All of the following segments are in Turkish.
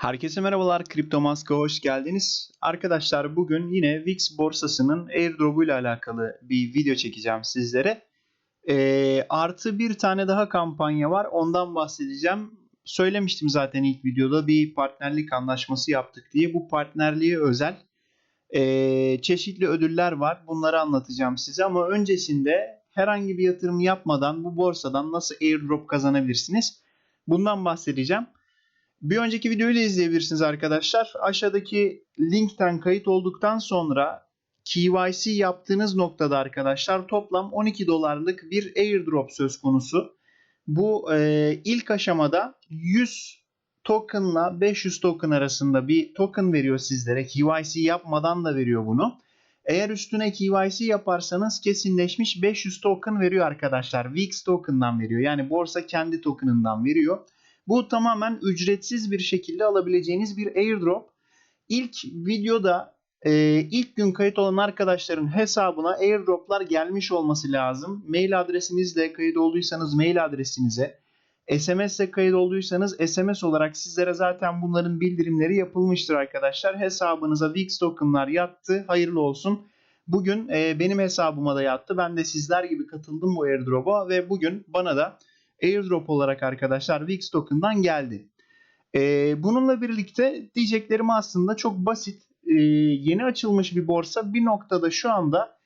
Herkese merhabalar, Kripto Mask'a hoş geldiniz. Arkadaşlar bugün yine VIX borsasının airdrop'u ile alakalı bir video çekeceğim sizlere. Ee, artı bir tane daha kampanya var, ondan bahsedeceğim. Söylemiştim zaten ilk videoda bir partnerlik anlaşması yaptık diye. Bu partnerliğe özel ee, çeşitli ödüller var, bunları anlatacağım size. Ama öncesinde herhangi bir yatırım yapmadan bu borsadan nasıl airdrop kazanabilirsiniz? Bundan bahsedeceğim. Bir önceki videoyu da izleyebilirsiniz arkadaşlar. Aşağıdaki linkten kayıt olduktan sonra KYC yaptığınız noktada arkadaşlar toplam 12 dolarlık bir airdrop söz konusu. Bu e, ilk aşamada 100 tokenla 500 token arasında bir token veriyor sizlere. KYC yapmadan da veriyor bunu. Eğer üstüne KYC yaparsanız kesinleşmiş 500 token veriyor arkadaşlar. VIX token'dan veriyor. Yani borsa kendi token'ından veriyor. Bu tamamen ücretsiz bir şekilde alabileceğiniz bir airdrop. İlk videoda e, ilk gün kayıt olan arkadaşların hesabına airdroplar gelmiş olması lazım. Mail adresinizle kayıt olduysanız mail adresinize, SMS ile kayıt olduysanız SMS olarak sizlere zaten bunların bildirimleri yapılmıştır arkadaşlar. Hesabınıza VIX tokenlar yattı. Hayırlı olsun. Bugün e, benim hesabıma da yattı. Ben de sizler gibi katıldım bu airdrop'a ve bugün bana da airdrop olarak arkadaşlar VIX token'dan geldi. Ee, bununla birlikte diyeceklerim aslında çok basit. Ee, yeni açılmış bir borsa bir noktada şu anda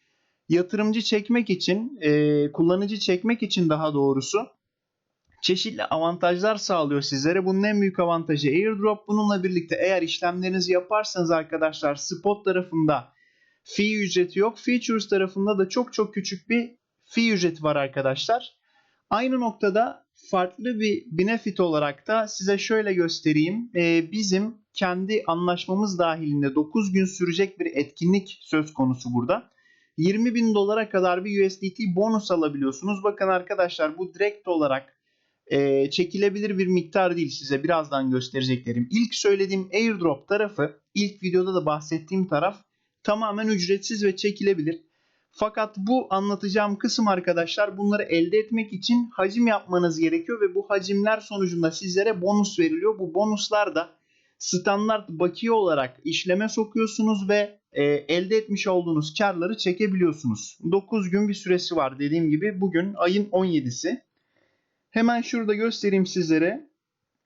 yatırımcı çekmek için, e, kullanıcı çekmek için daha doğrusu çeşitli avantajlar sağlıyor sizlere. Bunun en büyük avantajı airdrop. Bununla birlikte eğer işlemlerinizi yaparsanız arkadaşlar spot tarafında fee ücreti yok. Features tarafında da çok çok küçük bir fee ücreti var arkadaşlar. Aynı noktada farklı bir benefit olarak da size şöyle göstereyim. Ee, bizim kendi anlaşmamız dahilinde 9 gün sürecek bir etkinlik söz konusu burada. 20 bin dolara kadar bir USDT bonus alabiliyorsunuz. Bakın arkadaşlar bu direkt olarak e, çekilebilir bir miktar değil size birazdan göstereceklerim. İlk söylediğim airdrop tarafı ilk videoda da bahsettiğim taraf tamamen ücretsiz ve çekilebilir. Fakat bu anlatacağım kısım arkadaşlar bunları elde etmek için hacim yapmanız gerekiyor ve bu hacimler sonucunda sizlere bonus veriliyor. Bu bonuslar da standart bakiye olarak işleme sokuyorsunuz ve e, elde etmiş olduğunuz karları çekebiliyorsunuz. 9 gün bir süresi var dediğim gibi bugün ayın 17'si. Hemen şurada göstereyim sizlere.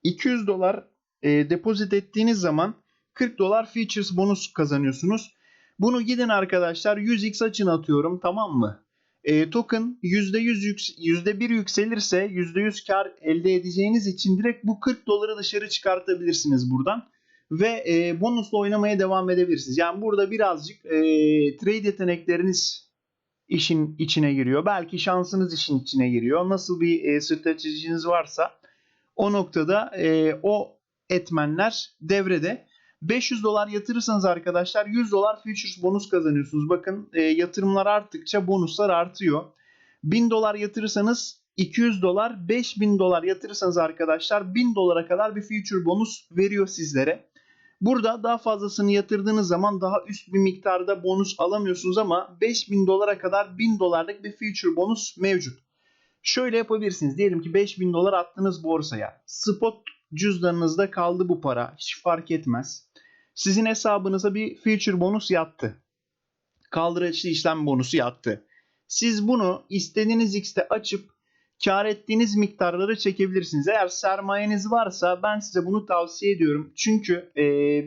200 dolar e, depozit ettiğiniz zaman 40 dolar features bonus kazanıyorsunuz. Bunu gidin arkadaşlar 100x açın atıyorum tamam mı? E, token %100 yüks %1 yükselirse %100 kar elde edeceğiniz için direkt bu 40 doları dışarı çıkartabilirsiniz buradan. Ve e, bonusla oynamaya devam edebilirsiniz. Yani burada birazcık e, trade yetenekleriniz işin içine giriyor. Belki şansınız işin içine giriyor. Nasıl bir e, stratejiniz varsa o noktada e, o etmenler devrede. 500 dolar yatırırsanız arkadaşlar 100 dolar futures bonus kazanıyorsunuz. Bakın e, yatırımlar arttıkça bonuslar artıyor. 1000 dolar yatırırsanız 200 dolar, 5000 dolar yatırırsanız arkadaşlar 1000 dolara kadar bir future bonus veriyor sizlere. Burada daha fazlasını yatırdığınız zaman daha üst bir miktarda bonus alamıyorsunuz ama 5000 dolara kadar 1000 dolarlık bir future bonus mevcut. Şöyle yapabilirsiniz. Diyelim ki 5000 dolar attınız borsaya. Spot cüzdanınızda kaldı bu para. Hiç fark etmez. Sizin hesabınıza bir future bonus yattı. Kaldıraçlı işlem bonusu yattı. Siz bunu istediğiniz X'te açıp kar ettiğiniz miktarları çekebilirsiniz. Eğer sermayeniz varsa ben size bunu tavsiye ediyorum. Çünkü e,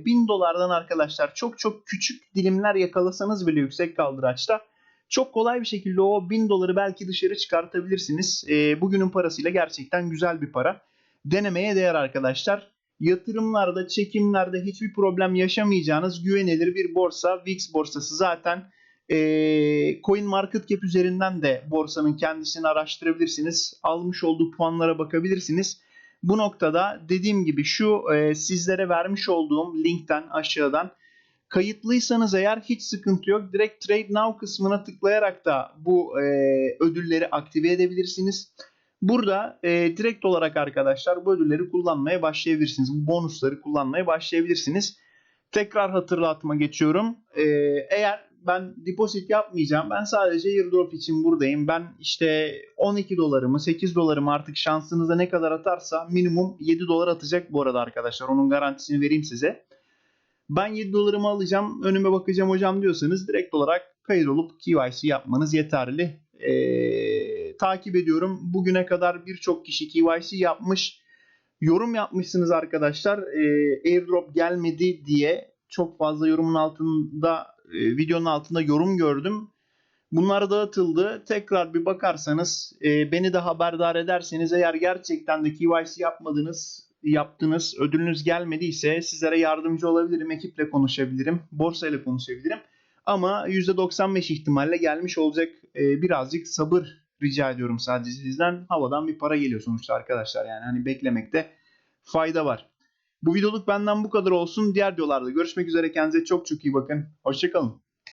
1000 dolardan arkadaşlar çok çok küçük dilimler yakalasanız bile yüksek kaldıraçta çok kolay bir şekilde o 1000 doları belki dışarı çıkartabilirsiniz. E, bugünün parasıyla gerçekten güzel bir para. Denemeye değer arkadaşlar yatırımlarda, çekimlerde hiçbir problem yaşamayacağınız güvenilir bir borsa. VIX borsası zaten e, Coin Market Cap üzerinden de borsanın kendisini araştırabilirsiniz. Almış olduğu puanlara bakabilirsiniz. Bu noktada dediğim gibi şu e, sizlere vermiş olduğum linkten aşağıdan kayıtlıysanız eğer hiç sıkıntı yok. Direkt Trade Now kısmına tıklayarak da bu e, ödülleri aktive edebilirsiniz. Burada e, direkt olarak arkadaşlar bu ödülleri kullanmaya başlayabilirsiniz. Bu bonusları kullanmaya başlayabilirsiniz. Tekrar hatırlatma geçiyorum. E, eğer ben deposit yapmayacağım. Ben sadece airdrop için buradayım. Ben işte 12 dolarımı 8 dolarımı artık şansınıza ne kadar atarsa minimum 7 dolar atacak bu arada arkadaşlar. Onun garantisini vereyim size. Ben 7 dolarımı alacağım önüme bakacağım hocam diyorsanız direkt olarak kayıt olup KYC yapmanız yeterli. Ee, takip ediyorum. Bugüne kadar birçok kişi KYC yapmış. Yorum yapmışsınız arkadaşlar. Ee, airdrop gelmedi diye çok fazla yorumun altında e, videonun altında yorum gördüm. Bunlar dağıtıldı. Tekrar bir bakarsanız e, beni de haberdar ederseniz eğer gerçekten de KYC yapmadınız, yaptınız, ödülünüz gelmediyse sizlere yardımcı olabilirim, ekiple konuşabilirim, borsayla konuşabilirim. Ama %95 ihtimalle gelmiş olacak. E, birazcık sabır rica ediyorum sadece sizden. Havadan bir para geliyor sonuçta arkadaşlar. Yani hani beklemekte fayda var. Bu videoluk benden bu kadar olsun. Diğer videolarda görüşmek üzere. Kendinize çok çok iyi bakın. Hoşçakalın.